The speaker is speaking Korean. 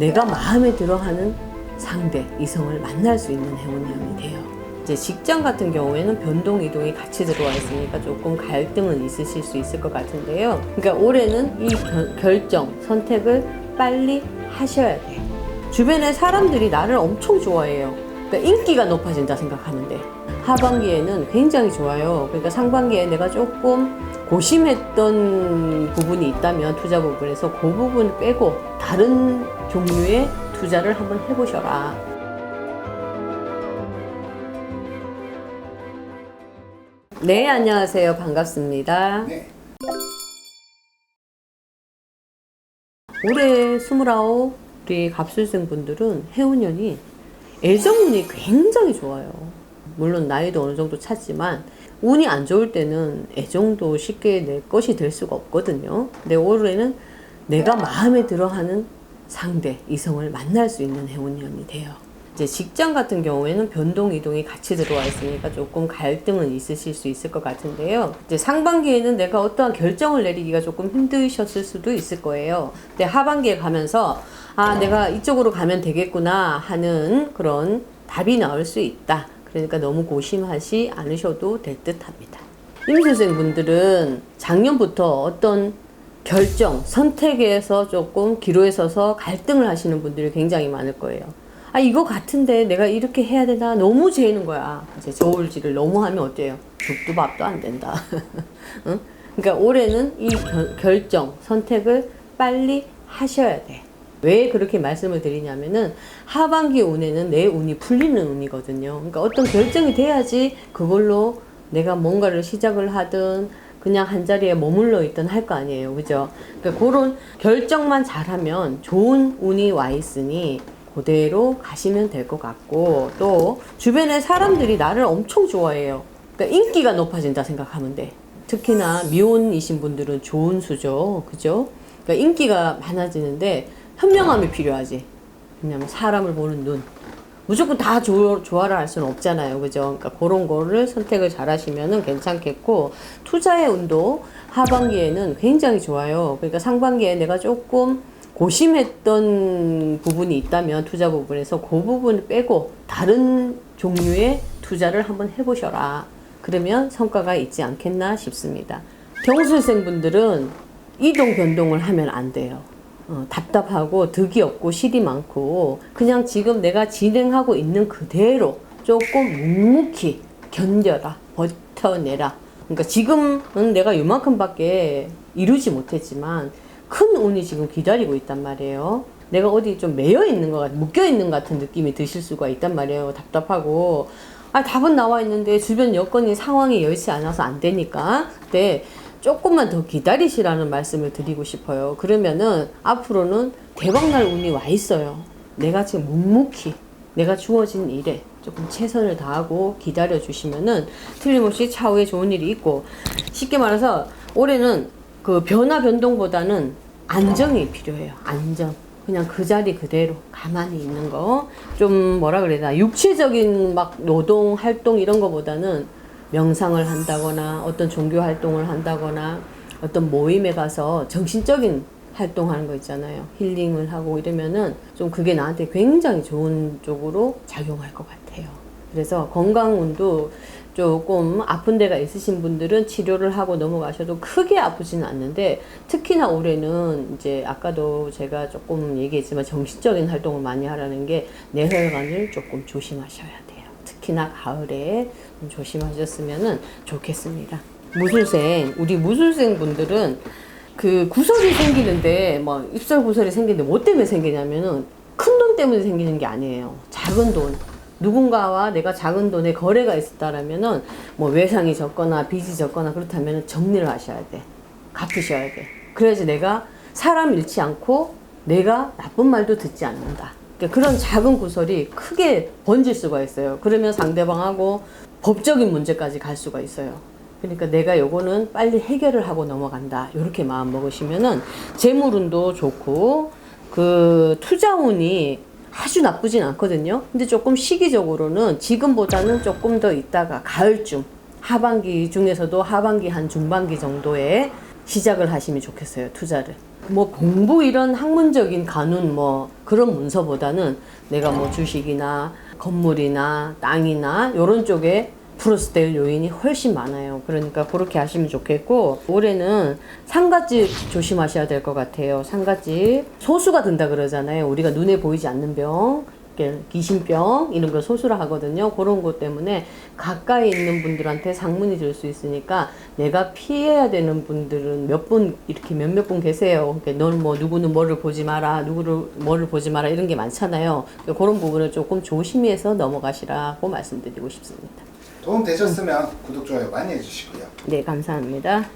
내가 마음에 들어하는 상대, 이성을 만날 수 있는 해운년이 돼요. 이제 직장 같은 경우에는 변동, 이동이 같이 들어와 있으니까 조금 갈등은 있으실 수 있을 것 같은데요. 그러니까 올해는 이 결- 결정, 선택을 빨리 하셔야 돼요. 주변에 사람들이 나를 엄청 좋아해요. 그러니까 인기가 높아진다 생각하는데 하반기에는 굉장히 좋아요. 그러니까 상반기에 내가 조금 고심했던 부분이 있다면 투자 부분에서 그 부분을 빼고 다른 종류의 투자를 한번 해보셔라. 네, 안녕하세요. 반갑습니다. 네. 올해 29 우리 갑술생 분들은 해운년이 애정운이 굉장히 좋아요. 물론 나이도 어느 정도 찼지만 운이 안 좋을 때는 애정도 쉽게 내 것이 될 수가 없거든요. 근데 올해는 내가 마음에 들어하는 상대, 이성을 만날 수 있는 해운년이 돼요. 이제 직장 같은 경우에는 변동 이동이 같이 들어와 있으니까 조금 갈등은 있으실 수 있을 것 같은데요. 이제 상반기에는 내가 어떠한 결정을 내리기가 조금 힘드셨을 수도 있을 거예요. 근데 하반기에 가면서 아 내가 이쪽으로 가면 되겠구나 하는 그런 답이 나올 수 있다. 그러니까 너무 고심하지 않으셔도 될 듯 합니다. 임수생 분들은 작년부터 어떤 결정, 선택에서 조금 기로에 서서 갈등을 하시는 분들이 굉장히 많을 거예요. 아, 이거 같은데 내가 이렇게 해야 되나? 너무 재는 거야. 이제 저울질을 너무 하면 어때요? 죽도 밥도 안 된다. 응? 그러니까 올해는 이 결, 결정, 선택을 빨리 하셔야 돼. 왜 그렇게 말씀을 드리냐면은 하반기 운에는 내 운이 풀리는 운이거든요. 그러니까 어떤 결정이 돼야지 그걸로 내가 뭔가를 시작을 하든 그냥 한 자리에 머물러 있든 할거 아니에요. 그죠? 그러니까 그런 결정만 잘하면 좋은 운이 와 있으니 그대로 가시면 될 것 같고 또 주변에 사람들이 나를 엄청 좋아해요. 그러니까 인기가 높아진다 생각하면 돼. 특히나 미혼이신 분들은 좋은 수죠. 그죠? 그러니까 인기가 많아지는데 현명함이 필요하지. 왜냐면 사람을 보는 눈. 무조건 다 조, 조화를 할 수는 없잖아요. 그죠? 그러니까 그런 거를 선택을 잘 하시면은 괜찮겠고, 투자의 운도 하반기에는 굉장히 좋아요. 그러니까 상반기에 내가 조금 고심했던 부분이 있다면 투자 부분에서 그 부분을 빼고 다른 종류의 투자를 한번 해보셔라. 그러면 성과가 있지 않겠나 싶습니다. 경술생 분들은 이동 변동을 하면 안 돼요. 어, 답답하고 득이 없고 실이 많고 그냥 지금 내가 진행하고 있는 그대로 조금 묵묵히 견뎌라 버텨내라. 그러니까 지금은 내가 요만큼밖에 이루지 못했지만 큰 운이 지금 기다리고 있단 말이에요. 내가 어디 좀 매여 있는 것 같, 묶여 있는 것 같은 느낌이 드실 수가 있단 말이에요. 답답하고. 아 답은 나와 있는데 주변 여건이 상황이 여의치 않아서 안 되니까. 근데 조금만 더 기다리시라는 말씀을 드리고 싶어요. 그러면은 앞으로는 대박날 운이 와 있어요. 내가 지금 묵묵히 내가 주어진 일에 조금 최선을 다하고 기다려 주시면은 틀림없이 차후에 좋은 일이 있고 쉽게 말해서 올해는 그 변화 변동보다는 안정이 필요해요. 안정. 그냥 그 자리 그대로 가만히 있는 거. 좀 뭐라 그래야 되나. 육체적인 막 노동, 활동 이런 거보다는 명상을 한다거나 어떤 종교 활동을 한다거나 어떤 모임에 가서 정신적인 활동하는 거 있잖아요. 힐링을 하고 이러면은 좀 그게 나한테 굉장히 좋은 쪽으로 작용할 것 같아요. 그래서 건강운도 조금 아픈 데가 있으신 분들은 치료를 하고 넘어가셔도 크게 아프지는 않는데 특히나 올해는 이제 아까도 제가 조금 얘기했지만 정신적인 활동을 많이 하라는 게 뇌혈관을 조금 조심하셔야 돼요. 특히나 가을에 좀 조심하셨으면 좋겠습니다. 무술생, 우리 무술생 분들은 그 구설이 생기는데 뭐 입술 구설이 생기는데 뭐 때문에 생기냐면은 큰 돈 때문에 생기는 게 아니에요. 작은 돈. 누군가와 내가 작은 돈에 거래가 있었다라면은 뭐 외상이 적거나 빚이 적거나 그렇다면 정리를 하셔야 돼. 갚으셔야 돼. 그래야지 내가 사람 잃지 않고 내가 나쁜 말도 듣지 않는다. 그러니까 그런 작은 구설이 크게 번질 수가 있어요. 그러면 상대방하고 법적인 문제까지 갈 수가 있어요. 그러니까 내가 요거는 빨리 해결을 하고 넘어간다. 이렇게 마음 먹으시면은 재물운도 좋고 그 투자운이 아주 나쁘진 않거든요. 근데 조금 시기적으로는 지금보다는 조금 더 있다가 가을쯤 하반기 중에서도 하반기 한 중반기 정도에 시작을 하시면 좋겠어요. 투자를. 뭐 공부 이런 학문적인 간운 뭐 그런 문서보다는 내가 뭐 주식이나 건물이나 땅이나 이런 쪽에 플러스 될 요인이 훨씬 많아요. 그러니까 그렇게 하시면 좋겠고 올해는 상갓집 조심하셔야 될 것 같아요. 상갓집 소수가 든다 그러잖아요. 우리가 눈에 보이지 않는 병. 귀신병 이런 거 소수라 하거든요. 그런 것 때문에 가까이 있는 분들한테 상문이 될수 있으니까 내가 피해야 되는 분들은 몇 분 이렇게 몇몇 분 계세요. 그러니까 넌뭐 누구는 뭐를 보지 마라, 누구를 뭐를 보지 마라 이런 게 많잖아요. 그런 부분을 조금 조심해서 넘어가시라고 말씀드리고 싶습니다. 도움 되셨으면 구독 좋아요 많이 해주시고요. 네, 감사합니다.